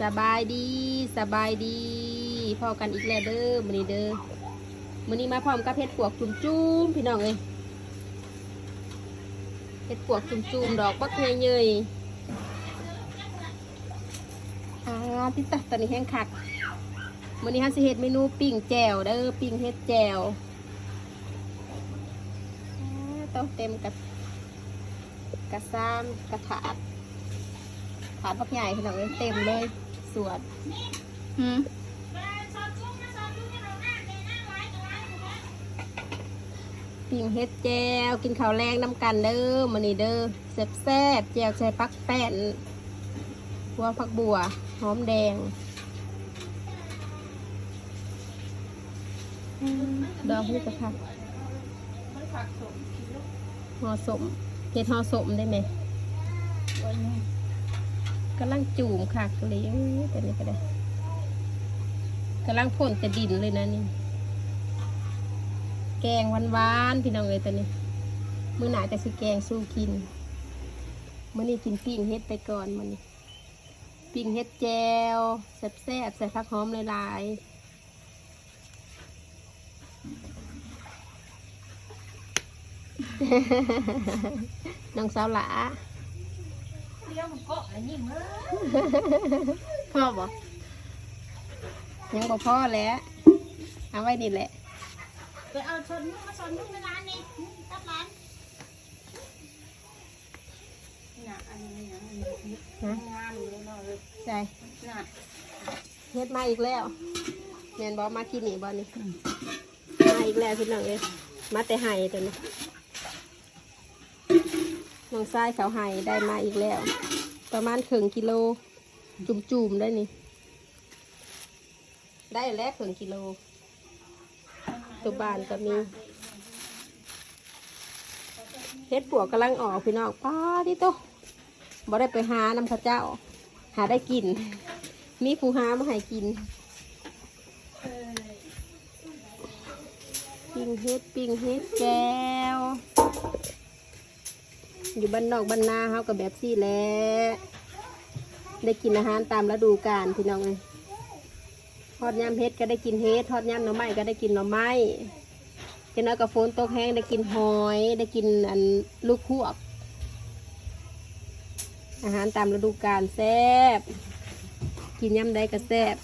สบายดีสบายดีพอกันอีกแล้วเด้อมื้อนี้เด้อมื้อนี้มาพร้อมกับเห็ดปวกจุ่มๆพี่น้องเอ้ยเห็ดปวกจุ่มๆดอกบักเยยอ่าติดตะตอนนี้แห้งคักมื้อนี้ฮันสิเฮ็ดเมนูปิ้งแจ่วเด้อปิ้งเฮ็ดแจ่วต้องเต็มกับกระซ้ำกระถาด ถาดพักใหญ่ขนาดนี้เต็มเลยสวดหืมปิ่งเฮ็ดแจวกินข้าวแรงน้ำกันเด้อมันนี่เด้อแซ่บแซ่บๆแจวใส่ปักแป้นหัวผักบัว หอมแดงอืมดอกนี่จะผักห่อสมเฮ็ดห่อสมได้ไหม กำลังจูมค่ะเลยเอ้ยแต่นี่ก็ได้กำลังพ่นแต่ดินเลยนะนี่ แกงหวานๆพี่น้องเอ้ยตอนนี้มื้อหนาจะสิแกงสู้กินมื้อนี้กินปิ้งเฮ็ดไปก่อนมื้อนี้ปิ้งเฮ็ดแจวแซ่บๆใส่ผักหอมหลายๆน้องสาวหลา เดี๋ยวมันเกาะอะไรนี่มึงพ่อบอกยังบ่พ่อแล้ว เอาไว้นี่แหละไปเอาชนมึงมาชนมึงในร้านนี่ตับร้านน่ะอันนี้นะอันนี้ฮะงามเลยเนาะเลยใจน่ะเฮ็ดมาอีกแล้วแมนบอมากินนี่บอนี่มาอีกแล้วพี่น้องเอ้ยมาแต่ไห้ตัวนี้ น้องทรายเขาไห้ได้มาอีกแล้ว ประมาณครึ่งกิโล จุ่มๆได้นี่ ได้แล้วครึ่งกิโล ตัวบานก็มีเฮ็ดปวกกำลังออกพี่น้องป้าที่โตบ่ได้ไปหาน้ำข้าเจ้า หาได้กิน มีผู้หามาให้กินปิ้งเฮ็ดปิ้งเฮ็ดแก้ว อยู่บ้านนอกบ้านนาเฮากับแบบซี่แหล้วได้กินอาหารตามฤดูกาลพี่น้องเลยทอดยำเฮ็ดก็ได้กินเฮ็ดทอดยำหน่อไม้ก็ได้กินหน่อไม้เจนเอากับฝนตกแห้งได้กินหอย ได้กินอันลูกพวก อาหารตามฤดูกาลแซ่บกินยำใดก็แซ่บ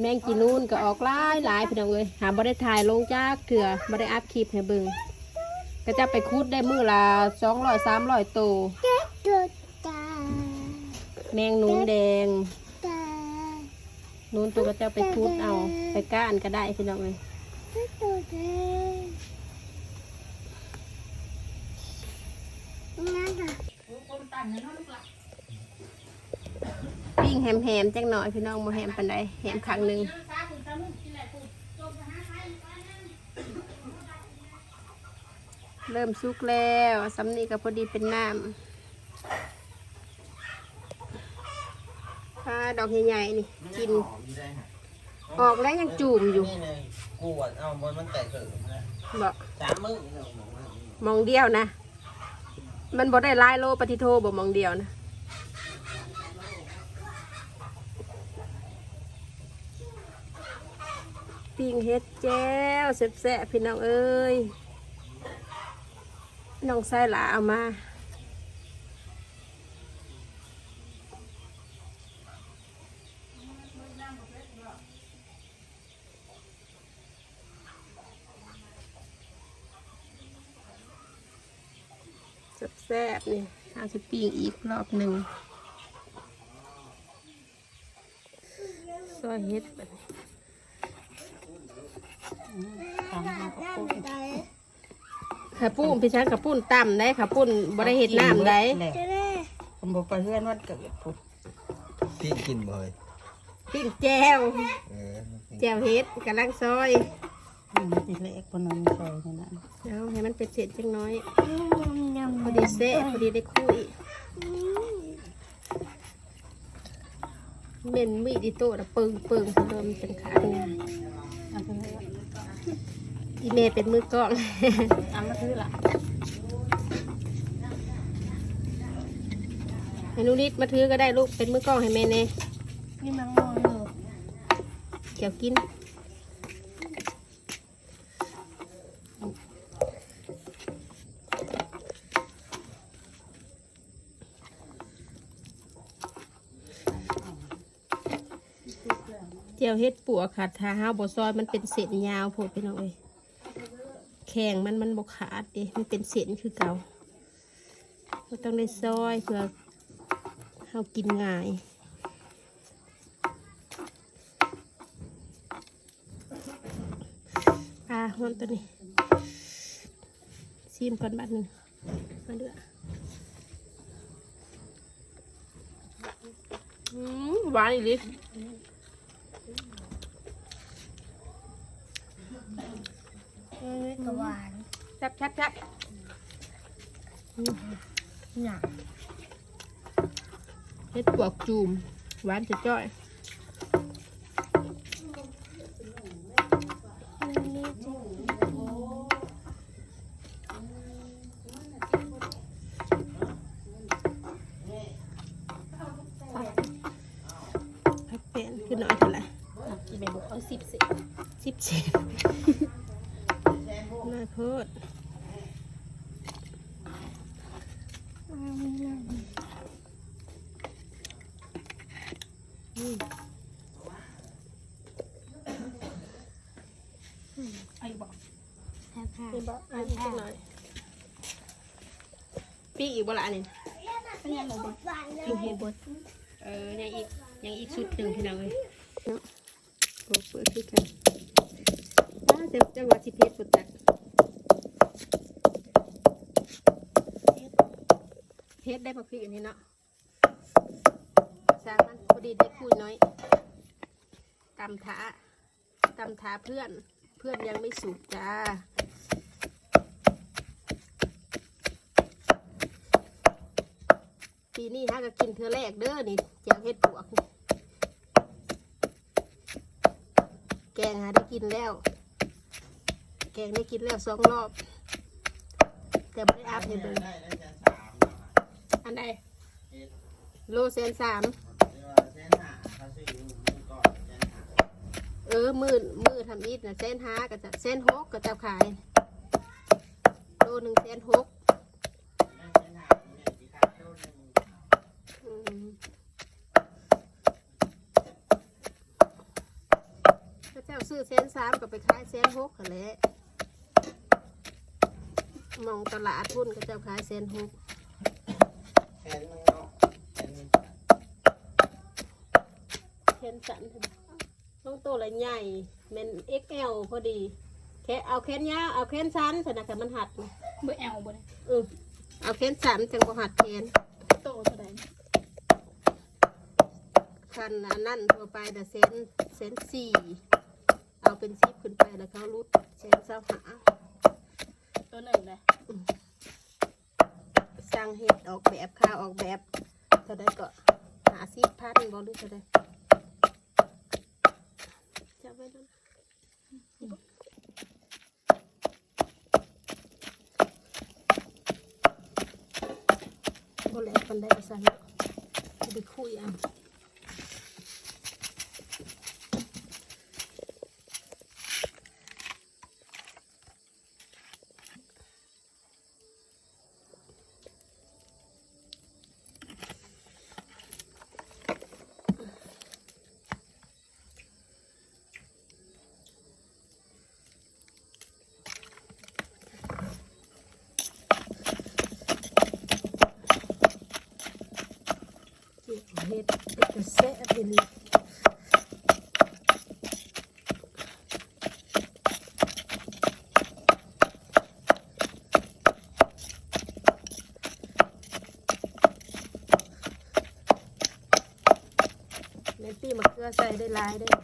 แมงจีนูนก็ออกหลายหลายพี่น้องเลยหาบ่ได้ถ่ายลงจากเถื่อบ่ได้อัพคลิปให้เบิ่งก็จะไปคุดได้มือละสองร้อยสามร้อยตัวแมงนูนแดงนูนตัวก็จะไปคุดเอาไปก้านก็ได้พี่น้องเลย ปิ้งแฮมๆจังหน่อยพี่น้องโมแฮมปันใดแฮมครั้งหนึ่งเริ่มสุกแล้วสำนีกับพอดีเป็นน้ำปลาดอกใหญ่ๆนี่กิน ออกแล้วยังจูมอยู่นี่เลยกวดเอาบนมันแตกเกิดนะบอกสามมื้อนี่เราบอกว่ามองเดียวนะ มันบ่ได้หลายโลปฏิโทบ่มองเดียวนะ ปิ้งเฮ็ดแจ้วแซ่บๆพี่น้องเอ้ยน้องไส้หลาเอามาแซ่บนี่เอาสิปิ้งอีกรอบหนึ่งซอยเฮ็ดแบบนี้ ขาปุ้นพี่ช้างขาปุ้นต่ำได้ขาปุ้นบ่ได้เห็ดน้ำได้ผมบอกไปเพื่อนวันเกิดผมพี่กินบ่อยปิ้งแจวเออแจวเฮ็ดกำลังซอยมันติดเล็กคนนั้นใส่ขนาดเอาให้มันเป็นเศษจังน้อยพอดีเซะพอดีได้คุยเม่นมีดอิโต้นะเปิงเปิงเริ่มจังขาดงานเอาไปเลย อีเมย์เป็นมือกล้องเอามาซื้อละให้นุนิดมาถือก็ได้ลูกเป็นมือกล้องให้แม่เน่นี่มันงออยู่เกี่ยวกินเจียวเฮ็ดปัวขาดทาห้าวบซอยมันเป็นเศษยาวโพดไปหน่อย ข็งมันมันบกขาดดิมันเป็นเศษคือเก่าเราต้องได้ซอยเพื่อเฮากินง่ายปลาหอนตัวนี้ซีมก่อนบัดนึงมาเดืออืมหวานอีห ลินี่กระหวานแซ่บแซ่บแซ่บหนักเฮ็ดปวกจูมหวานจะจ้อยพักเป็นคือน้อยเท่าไหร่ กินไปบุกเอาสิบสิ สิบเซนน่าโคตรอืม ไอ้บอกแพ้ผ้า นี่บอกอันนี้สักหน่อยปีกอีกบ่ละอันนี้เป็นยังไงบุกปีกเห็นบดเออยังอีกยังอีกชุดหนึ่งพี่น้องเลยเนาะโอ้เปิดคือกันว้าจะจังหวะสิเพชรสุดจักเพชรได้มาพริกอันนี้เนาะสร้างมันพอดีได้พูดน้อยตำถาตำถาเพื่อนเพื่อนยังไม่สุกจ้า ปีนี้ฮะก็กินเธอแรกเด้อนี่แจวเห็ดปวกแกงหาได้กินแล้ว แกงได้กินแล้วสองรอบ แต่ไม่ได้อัพให้เบิ่งได้ได้จะสามอันใดโลเซนสามเรียกว่าเส้นหาเขาซื้อมือก่นหมือมือทำอีทนะเส้นห้าก็จะเส้นหกก็จะขาย โลหนึ่งเส้นหก ได้เส้นหาเนี่ยที่ขาดโดนหนึ่ง อืมพระเจ้า ซื้อเส้นสามก็ไปขายเส้นหกกันแหละมองตลาดหุ้นก็เจ้าขายเส้นหกแขนมันเนาะแขนมันเส้นสันต้องตัวละใหญ่แมัน XL พอดีแค่เอาแขนยาวเอาแขนสั้นสนะกับมันหัดนะเบอร์แอลบ่ได้เออเอาแขนสันจังบ่หัดแขนโตเท่าไหร่คันอันนั่นทั่วไปแต่เซนเซนสี่ เอาเป็นซิปขึ้นไปแล้วเขารุดเซนเศร้าหาตัวหนึ่งเลยสร้างเห็ดออกแบบค่าออกแบบเท่าไดก็หาซิปพันบอหรือเท่าไดจับไว้ด้วยบ่แหลกปันได้ก็สั่นเนาะจะไปคุยอะ เจ็บเห็ดเป็นกระแสเป็นในปีมะเขือใส่ ได้หลายได้อ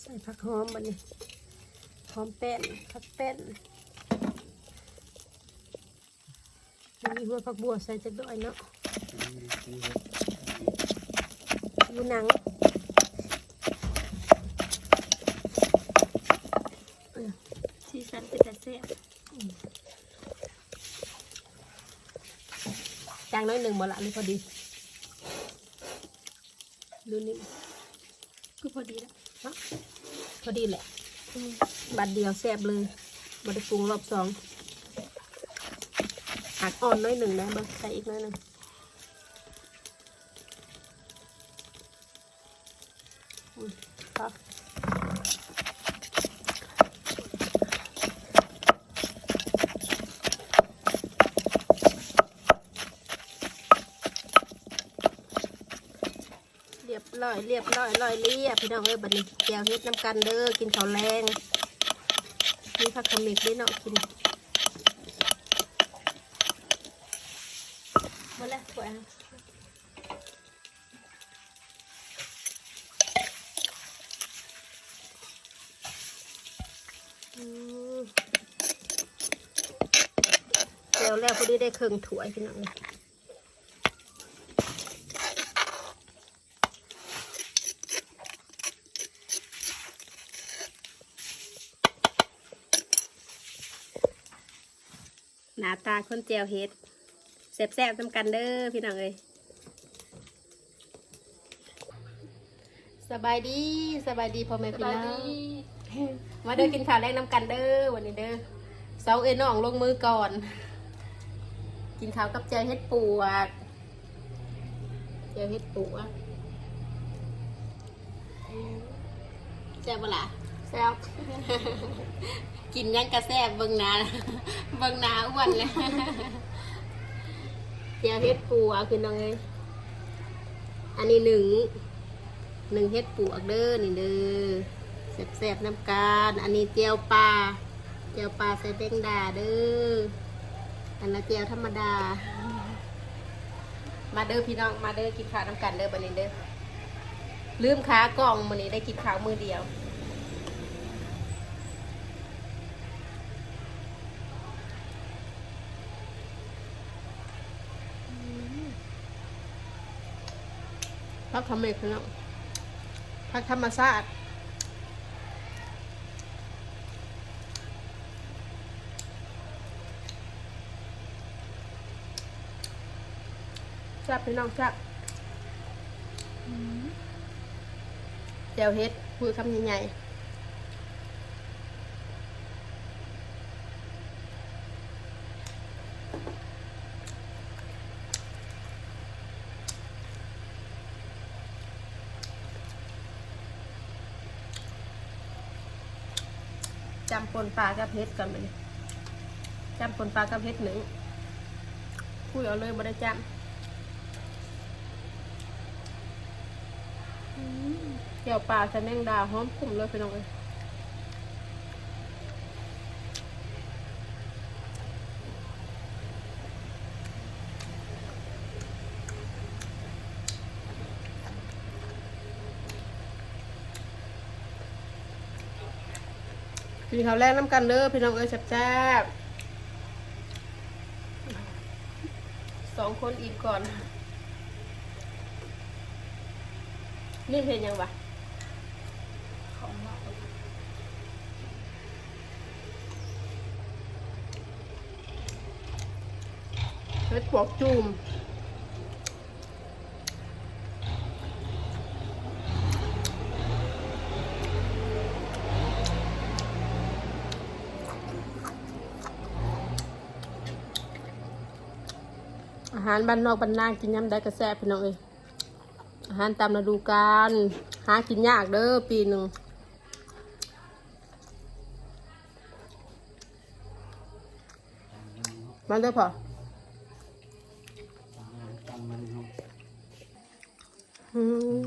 ใส่ผักหอมมันนี่หอมแป้นผักแป้นมีหัวผักบัวใส่จักดอยเนาะอยู่หนังเออ น้อยหนึ่งบ่ละหรือพอดีดูนี่คือพอดีแล้วเนาะพอดีแหละบัดเดียวแซ่บเลยบัได้ปรุงรอบสองหักอ่อนน้อยหนึ่งนะเบิ้งใส่อีกน้อยหนึ่งอืมครับเร้อยเรียบร้อยร้อยเรียบพี่น้องเอ้ยบัดนี้แจวเฮ็ดน้ำกันเด้อกินข้าวแรงมีผักขมิกด้วยเนาะกินมาแล้วสวยอะอืมแจวแล้วพอดีได้เครื่องถ้วพี่น้องเลย หน้าตาคนเจียวเฮ็ดแซ่บๆทำกันเด้อพี่น้องเอ้ยสบายดีสบายดีพ่อแม่พี่น้องมาเด้อกินข้าวแรกน้ำกันเด้อวันนี้เด้อเสาเอ็นน้องลงมือก่อน กินข้าวกับเจียวเฮ็ดปวกเจียวเฮ็ดปวกแซ่บปะล่ะ แซ่บกินยังกระแซบเบิ่งหนาเบิ่งหนาอ้วนเลยเจียวเฮ็ดปูเอาคือน้องเอ้ยอันนี้หนึ่งหนึ่งเฮ็ดปูอักเด้อนี่เด้อแซ่บๆน้ำกันอันนี้เจียวปลาเจียวปลาใส่แบงดาเด้ออันนั้นเจียวธรรมดา มาเด้อพี่น้องมาเด้อกินข้าวน้ำกันเด้อบันนี้เด้อลืมขากล่องมื้อนี้ได้กินข้าวมือเดียว พักทำเองพี่น้องพักธรรมชาติแซ่บพี่น้องแซ่บเจียวเฮ็ดพูดคำใหญ่ๆ ปนปลากับเฮ็ดกันไปจำปนปลากับเฮ็ดหนึ่งพูดเอาเลยบ่ได้จำอืมเกี่ยวปลาใส่แมงดาหอมคุ้มเลยพี่น้องเอ้ย กินข้าวแรกน้ำกันเด้อพี่น้องเอ้ยแซ่บๆสองคนอีกก่อน นี่เห็นยังวะของเราเฮ็ดปวกจุ่ม หารบ้านนอกบ้านนากินยำได้กระแซบพี่น้องเอ้ยอาหารตามฤดูกาลหากินยากเด้อปีหนึ่งมาเด้อพอจำมันเนาะอืม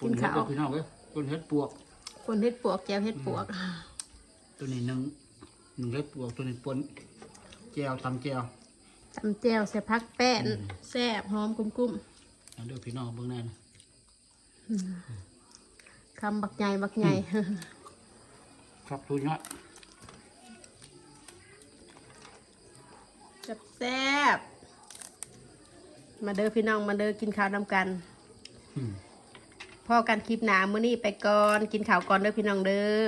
ปุ่นเฮ็ดเด้อพี่น้องเอ้ยปุ่นเฮ็ดปวกคนเฮ็ดปวกแจวเฮ็ดปวก ตัวนี้หนึ่งหนึ่งเฮ็ดปวกตัวนี้ปนแจวทำแจว ตำแจวใส่พักแป้นแซ่บหอมกุ้มอันเด้อพี่น้องเบิ่งแน่นะๆคำบักใหญ่บักใหญ่ครับทุนยอดแซ่บแซ่บมาเด้อพี่น้องมาเด้อกินข้าวนำกันอืมพ่อกันคลิปหนามื้อนี้ไปก่อนกินข้าวก่อนเด้อพี่น้องเด้อ